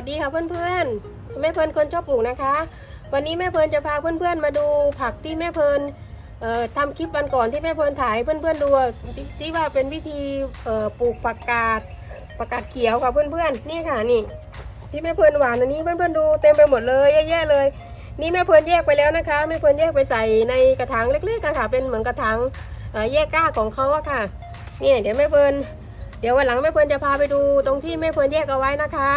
วัสดีค่ะเพื่อนๆแม่เพลินคนชอบปลูกนะคะ วันนี้แม่เพลินจะพาเพื่อนๆมาดูผักที่แม่เพลินเอ่อทำคลิปวันก่อนที่แม่เพลินถ่ายเพื่อนๆดูอะที่ที่ว่าเป็นวิธีปลูกผักกาดผักกาดเขียวค่ะเพื่อนๆนี่ค่ะนี่ ที่แม่เพลินหวานอันนี้เพื่อนๆดูเต็มไปหมดเลยแย่ๆเลย นี่แม่เพลินแยกไปแล้วนะคะแม่เพลินแยกไปใส่ในกระถางเล็กๆค่ะ เป็นเหมือนกระถางแยกก้าของเขาอะค่ะนี่เดี๋ยวแม่เพลินเดี๋ยววันหลังแม่เพลินจะพาไปดูตรงที่แม่เพลินแยกเอาไว้นะคะ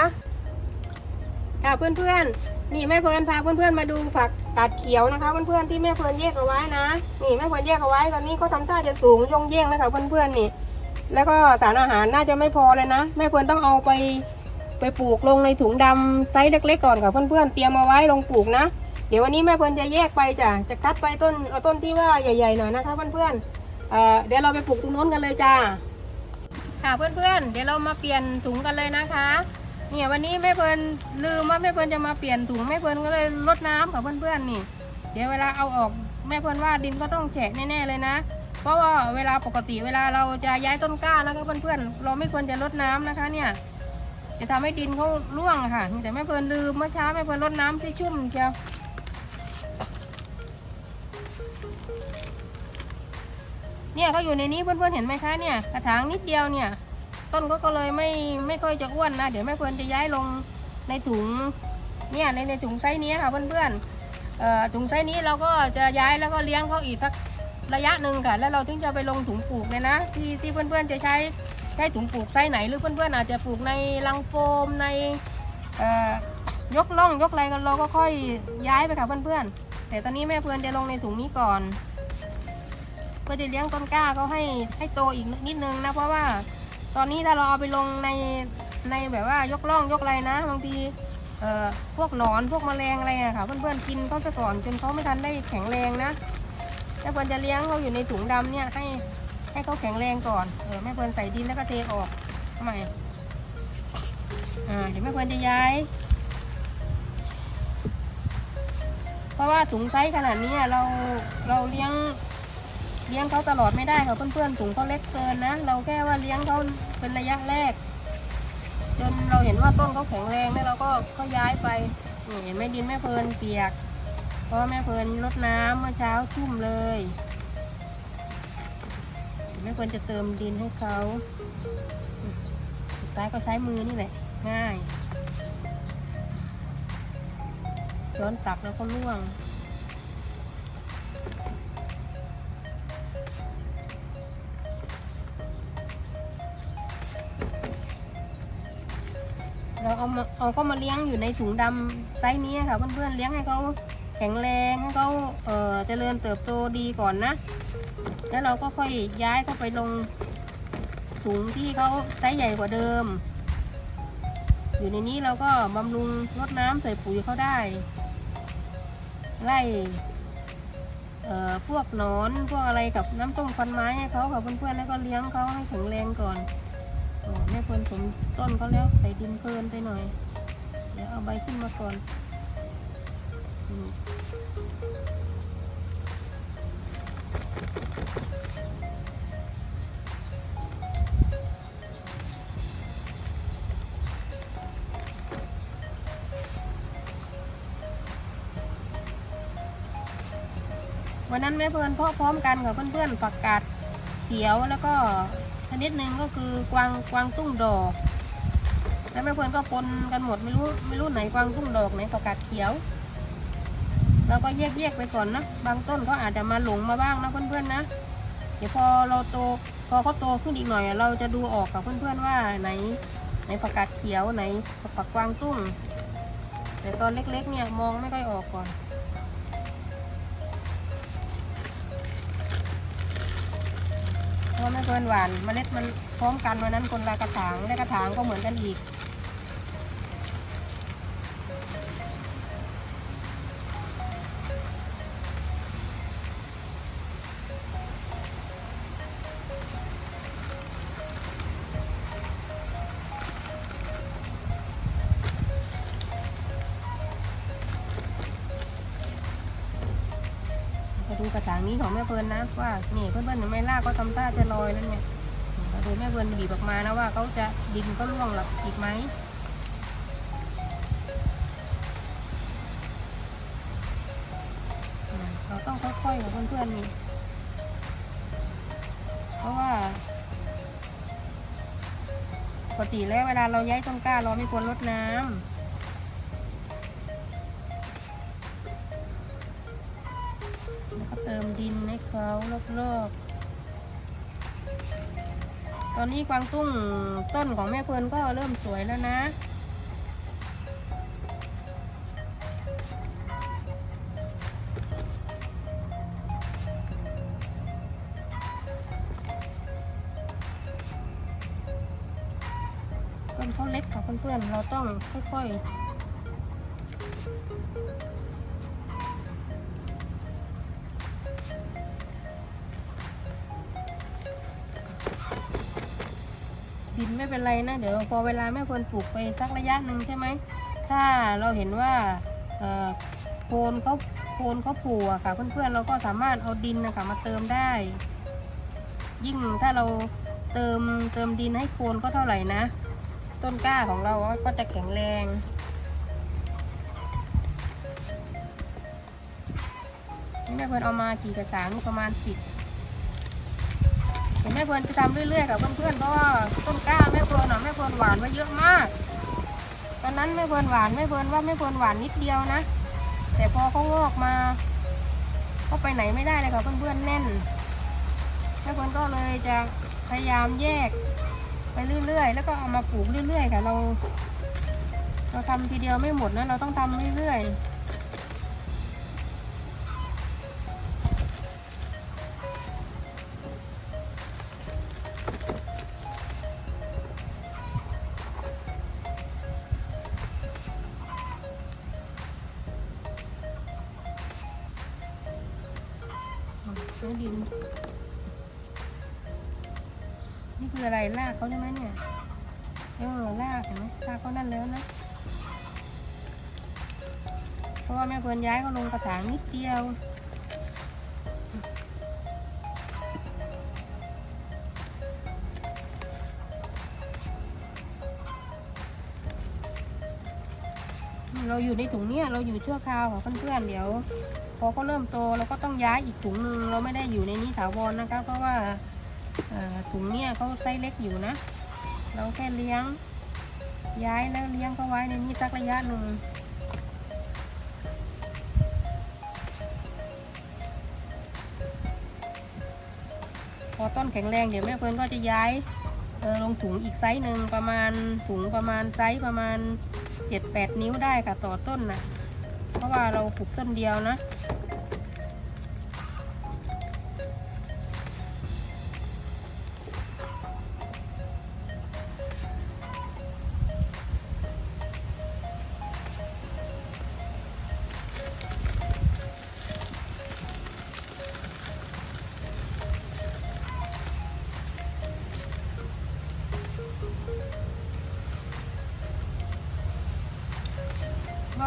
ค่ะเพื่อนๆ นี่แม่เพลินพาเพื่อนๆมาดูผักกาดเขียวนะคะ เพื่อนๆที่แม่เพลินแยกเอาไว้นะ นี่แม่เพลินแยกเอาไว้ตอนนี้เขาทำท่าจะสูงย่องเย่งแล้วค่ะเพื่อนๆนี่ แล้วก็สารอาหารน่าจะไม่พอเลยนะแม่เพลินต้องเอาไปไปปลูกลงในถุงดำไซส์เล็กๆก่อนค่ะเพื่อนๆเตรียมเอาไว้ลงปลูกนะ เดี๋ยววันนี้แม่เพลินจะแยกไปจ้ะจะคัดไปต้นเอาต้นที่ว่าใหญ่ๆหน่อยนะคะเพื่อนๆเอ่อเดี๋ยวเราไปปลูกตรงโน้นกันเลยจ้าค่ะเพื่อนๆเดี๋ยวเรามาเปลี่ยนถุงกันเลยนะคะ เนี่ยวันนี้แม่เพลินลืมว่าแม่เพลินจะมาเปลี่ยนถุงแม่เพลินก็เลยลดน้ำกับเพื่อนๆนี่ เดี๋ยวเวลาเอาออกแม่เพลินว่าดินก็ต้องแฉะแน่ๆเลยนะ เพราะว่าเวลาปกติเวลาเราจะย้ายต้นกล้านะคะเพื่อนๆเราไม่ควรจะลดน้ำนะคะ เนี่ย จะทำให้ดินเขาร่วงค่ะ แต่แม่เพลินลืมเมื่อเช้าแม่เพลินลดน้ำที่ชุ่มเชียวเนี่ยเขาอยู่ในนี้เพื่อนๆเห็นไหมคะเนี่ยกระถางนิดเดียวเนี่ย ต้นก็ก็เลยไม่ไม่ค่อยจะอ้วนนะ เดี๋ยวแม่เพลินจะย้ายลงในถุงเนี่ยในในถุงไซส์นี้ค่ะเพื่อนๆเอ่อถุงไซส์นี้เราก็จะย้ายแล้วก็เลี้ยงเขาอีกสักระยะหนึ่งค่ะ แล้วเราถึงจะไปลงถุงปลูกเลยนะ ที่ที่เพื่อนๆจะใช้ใช้ถุงปลูกไซส์ไหนหรือเพื่อนๆอาจจะปลูกในลังโฟมในเอ่อยกล่องยกอะไรกันเราก็ค่อยย้ายไปค่ะเพื่อนๆแต่ตอนนี้แม่เพลินจะลงในถุงนี้ก่อนเพื่อจะเลี้ยงต้นกล้าเขาให้ให้โตอีกนิดนึงนะเพราะว่า ตอนนี้ถ้าเราเอาไปลงในในแบบว่ายกล่องยกอะไรนะบางทีเอ่อพวกหนอนพวกแมลงอะไรอะค่ะ เพื่อนๆกินเขาซะก่อนจนเขาไม่ทันได้แข็งแรงนะแม่เพื่อนจะเลี้ยงเขาอยู่ในถุงดำเนี่ยให้ให้เขาแข็งแรงก่อนเออแม่เพื่อนใส่ดินแล้วก็เทออกทำไมอ่าเดี๋ยวแม่เพื่อนจะย้าย เพราะว่าถุงไซส์ขนาดนี้เราเราเลี้ยง เลี้ยงเขาตลอดไม่ได้ค่ะเพื่อนๆถุงเขาเล็กเกินนะ เราแค่ว่าเลี้ยงเขาเป็นระยะแรก จนเราเห็นว่าต้นเขาแข็งแรงแล้วเราก็ก็ย้ายไปนี่เห็นไหมดินแม่เพลินเปียก เพราะแม่เพลินรดน้ำเมื่อเช้าชุ่มเลยแม่เพลินจะเติมดินให้เขาสุดท้ายก็ใช้มือนี่แหละง่ายร้อนตักแล้วก็ล่วง เราเอามาเอาก็มาเลี้ยงอยู่ในถุงดำไซส์นี้ค่ะเพื่อนๆเลี้ยงให้เขาแข็งแรงให้เขาเอ่อเจริญเติบโตดีก่อนนะ แล้วเราก็ค่อยย้ายเขาไปลงถุงที่เขาไซส์ใหญ่กว่าเดิม อยู่ในนี้เราก็บำรุงรดน้ำใส่ปุ๋ยเขาได้ไล่เอ่อพวกหนอนพวกอะไรกับน้ำต้มควันไม้ให้เขาค่ะเพื่อนๆแล้วก็เลี้ยงเขาให้แข็งแรงก่อน แม่เพลินผมต้นเขาแล้วใส่ดินเพลินไปหน่อย เดี๋ยวเอาใบขึ้นมาก่อนวันนั้นแม่เพลินเพาะพร้อมกันกับเพื่อนๆผักกาดเขียวแล้วก็ ชนิดหนึ่งก็คือกวางกวางตุ้งดอกแล้วแม่เพลินก็ปนกันหมดไม่รู้ไม่รู้ไหนกวางตุ้งดอกไหนผักกาดเขียวเราก็แยกแยกไปก่อนนะบางต้นเขาอาจจะมาหลงมาบ้างนะเพื่อนๆนะเดี๋ยวพอเราโตพอเขาโตขึ้นอีกหน่อย เราจะดูออกกับเพื่อนๆว่าไหนไหนผักกาดเขียวไหนผักกวางตุ้งแต่ตอนเล็กๆเนี่ยมองไม่ค่อยออกก่อน เพราะไม่เกินหวานเมล็ดมันพร้อมกันวันนั้นคนละกระถางและกระถางก็เหมือนกันอีก กระถางนี้ของแม่เพลินนะว่านี่เพื่อนๆหนูไม่ลาก็ทำท่าจะลอยแล้วเนี่ยดูแม่เพลินบีบออกมานะว่าเขาจะดินก็ร่วงหลับอีกไหมเราต้องค่อยๆกับเพื่อนๆนี่เพราะว่าปกติแล้วเวลาเราย้ายต้นกล้าเราไม่ควรลดน้ำ เขารอบๆตอนนี้กวางตุ้งต้นของแม่เพลินก็เริ่มสวยแล้วนะต้นเขาเล็กค่ะเพื่อนๆเราต้องค่อยๆ เป็นไรนะเดี๋ยวพอเวลาแม่เพลินปลูกไปสักระยะหนึ่งใช่ไหมถ้าเราเห็นว่าโคนเขาโคนเขาผูอะค่ะเพื่อนๆเราก็สามารถเอาดินนะคะมาเติมได้ ยิ่งถ้าเราเติมเติมดินให้โคนก็เท่าไหร่นะ ต้นกล้าของเราก็จะแข็งแรงแม่เพลินเอามากี่กระถางประมาณสิบเห็นแม่เพลินจะทำเรื่อยๆกับเพื่อนๆเพราะว่าต้นกล้าแม่เพลินอะแม่เพลินหวานไว้เยอะมาก ตอนนั้นไม่เพลินหวานไม่เพลินว่าไม่เพลินหวานนิดเดียวนะ แต่พอเขางอกมาก็ไปไหนไม่ได้เลยค่ะเพื่อนๆแน่นแม่เพลินก็เลยจะพยายามแยกไปเรื่อยๆ แล้วก็เอามาปลูกเรื่อยๆค่ะเรา เราทำทีเดียวไม่หมดนะเราต้องทำเรื่อยๆ ดิน นี่คืออะไรรากเขาใช่ไหมเนี่ยเออรากเห็นไหมรากเขานั่นแล้วนะ เพราะว่าแม่เพลินย้ายเขาลงกระถางนิดเดียวเราอยู่ในถุงเนี้ยเราอยู่ชั่วคราวค่ะเพื่อนๆเดี๋ยว พอเขาเริ่มโตเราก็ต้องย้ายอีกถุงนึงเราไม่ได้อยู่ในนี้ถาวรนะคะ เพราะว่าถุงเนี่ยเขาไซส์เล็กอยู่นะ เราแค่เลี้ยง ย้ายแล้วเลี้ยงเขาไว้ในนี้สักระยะหนึ่งพอต้นแข็งแรงเดี๋ยวแม่เฟิร์นก็จะย้ายลงถุงอีกไซส์หนึ่งประมาณถุงประมาณไซส์ประมาณ 7-8 นิ้วได้ค่ะต่อต้นนะเพราะว่าเราปลูกต้นเดียวนะ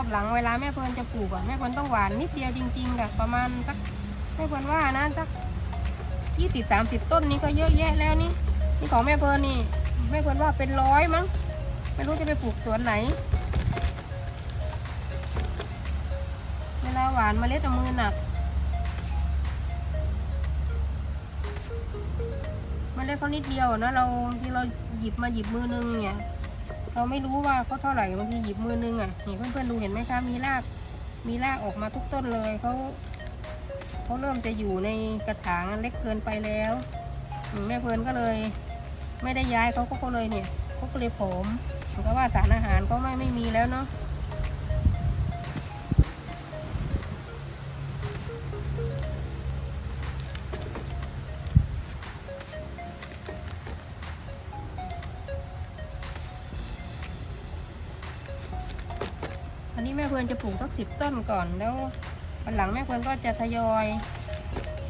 อบหลังเวลาแม่เพลินจะปลูกอะแม่เพลินต้องหวานนิดเดียวจริงๆค่ะประมาณสักแม่เพลินว่านะสักยี่สิบสามสิบต้นนี้ก็เยอะแยะแล้วนี่นี่ของแม่เพลินนี่แม่เพลินว่าเป็นร้อยมั้งไม่รู้จะไปปลูกสวนไหน เวลาหวานเมล็ดจะมือหนักเมล็ดเขานิดเดียวนะเราที่เราหยิบมาหยิบมือนึงเนี่ย เราไม่รู้ว่าเขาเท่าไหร่บางทีหยิบมือนึงอะนี่เพื่อนๆดูเห็นไหมคะมีราก มีรากออกมาทุกต้นเลยเขาเขาเริ่มจะอยู่ในกระถางเล็กเกินไปแล้วแม่เพลินก็เลย ไม่ได้ย้ายเขาก็เลยเนี่ยเขาก็เลยผอมเหมือนกับว่าสารอาหารเขาไม่ไม่มีแล้วเนาะ นี้แม่เพลินจะปลูกสักสิบต้นก่อน แล้ววันหลังแม่เพลินก็จะทยอย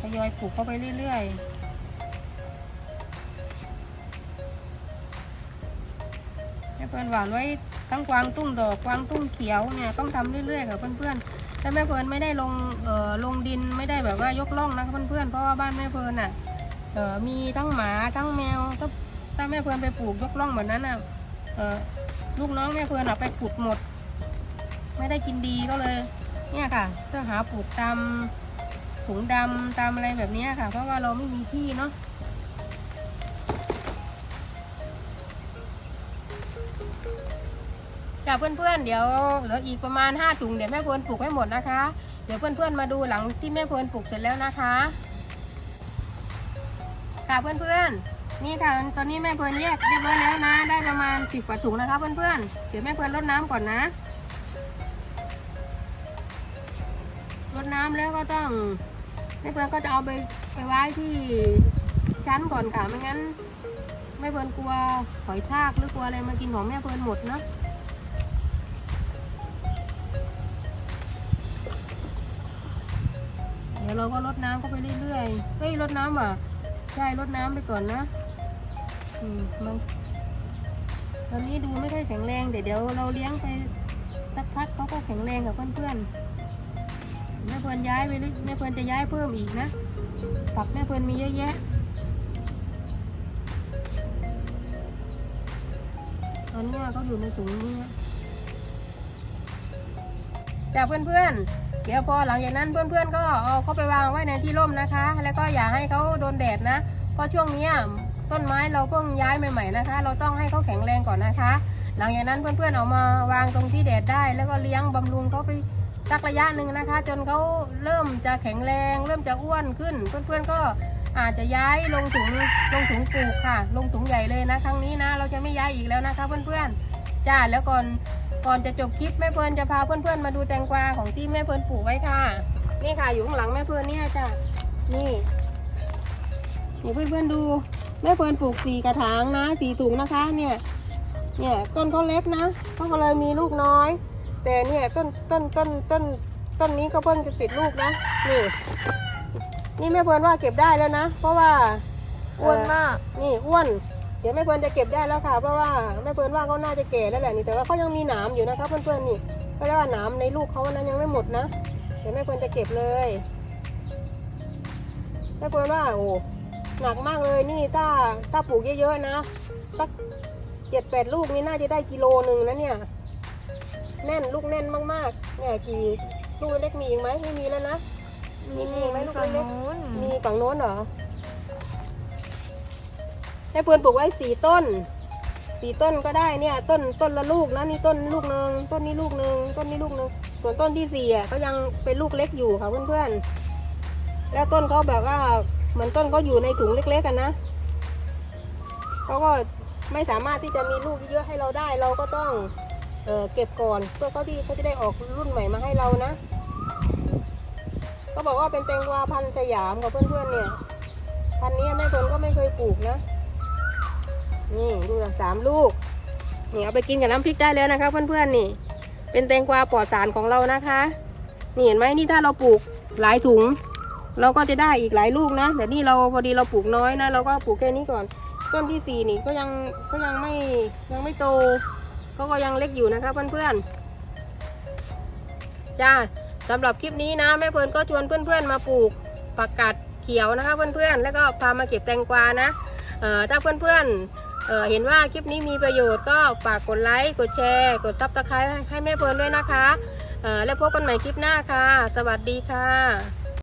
ทยอยปลูกเข้าไปเรื่อยๆแม่เพลินหวานไว้ทั้งกวางตุ้งดอกกวางตุ้งเขียวเนี่ยต้องทำเรื่อยๆกับเพื่อนๆแต่แม่เพลินไม่ได้ลงเอ่อลงดินไม่ได้แบบว่ายกล่องนะเพื่อนๆเพราะว่าบ้านแม่เพลินอะเอ่อมีทั้งหมาทั้งแมวถ้าถ้าแม่เพลินไปปลูกยกล่องแบบนั้นอะเอ่อลูกน้องแม่เพลินอะไปขุดหมด ไม่ได้กินดีก็เลย เนี่ยค่ะเพื่อหาปลูกตามถุงดำตามอะไรแบบนี้ค่ะ เพราะว่าเราไม่มีที่เนาะจ้ะเพื่อนๆเดี๋ยวเหลืออีกประมาณห้าถุงเดี๋ยวแม่เพลินปลูกให้หมดนะคะ เดี๋ยวเพื่อนๆมาดูหลังที่แม่เพลินปลูกเสร็จแล้วนะคะ ค่ะเพื่อนๆนี่ค่ะตอนนี้แม่เพลินแยกเรียบร้อยแล้วนะ ได้ประมาณสิบกว่าถุงนะคะ เพื่อนๆเดี๋ยวแม่เพลินรดน้ำก่อนนะ ดน้ำแล้วก็ต้องแม่เพลินก็จะเอาไปไปไว้ที่ชั้นก่อนค่ะไม่งั้นแม่เพลินกลัวหอยทากหรือกลัวอะไรมากินของแม่เพลินหมดนะเดี๋ยวเราก็รดน้ำเข้าไปเรื่อยๆเฮ้ยรดน้ำอะใช่รดน้ำไปก่อนนะอืมมันตอนนี้ดูไม่ค่อยแข็งแรงเดี๋ยวเดี๋ยวเราเลี้ยงไปสักพักเขาก็แข็งแรงกับเพื่อนๆ แม่เพลินย้ายไปเรื่อยแม่เพลินจะย้ายเพิ่มอีกนะผักแม่เพลินมีเยอะแยะ ตอนนี้ยเขาอยู่ในถุงนี้จากเพื่อนๆ เดี๋ยวพอหลังจากนั้นเพื่อนๆ ก็เอาเขาไปวางไว้ในที่ร่มนะคะ แล้วก็อย่าให้เขาโดนแดดนะ เพราะช่วงนี้ต้นไม้เราเพิ่งย้ายใหม่ๆนะคะ เราต้องให้เขาแข็งแรงก่อนนะคะ หลังจากนั้นเพื่อนๆ เอามาวางตรงที่แดดได้ แล้วก็เลี้ยงบำรุงเขาไป สักระยะหนึ่งนะคะ จนเขาเริ่มจะแข็งแรง เริ่มจะอ้วนขึ้น เพื่อนๆก็อาจจะย้ายลงถุงลงถุงปลูกค่ะ ลงถุงใหญ่เลยนะครั้งนี้นะ เราจะไม่ย้ายอีกแล้วนะคะเพื่อนๆจ้าแล้วก่อนก่อนจะจบคลิปแม่เพลินจะพาเพื่อนๆมาดูแตงกวาของที่แม่เพลินปลูกไว้ค่ะ นี่ค่ะอยู่ข้างหลังแม่เพลินเนี่ยจ้ะนี่นี่เพื่อนๆดูแม่เพลินปลูกสี่กระถางนะสี่ถุงนะคะ เนี่ยเนี่ยต้นเขาเล็กนะเขาก็เลยมีลูกน้อย แต่เนี่ยต้นต้นต้นต้นต้นนี้ก็เพิ่งจะติดลูกนะ นี่ นี่แม่เพลินว่าเก็บได้แล้วนะ เพราะว่าอ้วนมาก นี่อ้วน เดี๋ยวแม่เพลินจะเก็บได้แล้วค่ะ เพราะว่าแม่เพลินว่าเขาน่าจะแก่แล้วแหละนี่ แต่ว่าเขายังมีหนามอยู่นะคะเพื่อนๆนี่ ก็เรียกว่าหนามในลูกเขานั้นยังไม่หมดนะ เดี๋ยวแม่เพลินจะเก็บเลยแม่เพลินว่าโอ้หนักมากเลยนี่ถ้าถ้าปลูกเยอะๆนะสักเจ็ดแปดลูกนี่น่าจะได้กิโลหนึ่งนะเนี่ย แน่นลูกแน่นมากๆเนี่ยกี่ลูกเล็กมีอีกไหมไม่มีแล้วนะมีมีไหมลูกฝั่งเล็กนู้นมีฝั่งโน้นเหรอให้เพื่อนปลูกไว้สี่ต้นสี่ต้นก็ได้เนี่ยต้นต้นละลูกนะนี่ต้นลูกหนึ่งต้นนี้ลูกหนึ่งต้นนี้ลูกหนึ่งส่วนต้นที่สี่อะก็ยังเป็นลูกเล็กอยู่ค่ะเพื่อนๆแล้วต้นเขาแบบว่าเหมือนต้นเขาอยู่ในถุงเล็กๆกันนะเขาก็ไม่สามารถที่จะมีลูกเยอะๆให้เราได้เราก็ต้อง เเก็บก่อนเพื่อเขาที่เขาจะได้ออกรุ่นใหม่มาให้เรานะก็บอกว่าเป็นแตงกวาพันธุ์สยามกับเพื่อนๆเนี่ย พันธุ์นี้แม่คนก็ไม่เคยปลูกนะนี่ดูสามลูกนี่เอาไปกินกับน้ำพริกได้แล้วนะคะเพื่อนๆนี่ เป็นแตงกวาปลอดสารของเรานะคะนี่เห็นไหมนี่ถ้าเราปลูกหลายถุง เราก็จะได้อีกหลายลูกนะแต่นี่เราพอดีเราปลูกน้อยนะ เราก็ปลูกแค่นี้ก่อน ต้นที่สี่นี่ก็ยังก็ยังไม่ยังไม่โต ก็ก็ยังเล็กอยู่นะคะเพื่อนๆจ้าสำหรับคลิปนี้นะแม่เพลินก็ชวนเพื่อนๆมาปลูกผักกาดเขียวนะคะเพื่อนๆแล้วก็พามาเก็บแตงกวานะเอ่อถ้าเพื่อนๆเอ่อเห็นว่าคลิปนี้มีประโยชน์ก็ฝากกดไลค์กดแชร์ กดซับสไครต์ให้แม่เพลินด้วยนะคะเอ่อแล้วพบกันใหม่คลิปหน้าค่ะ สวัสดีค่ะ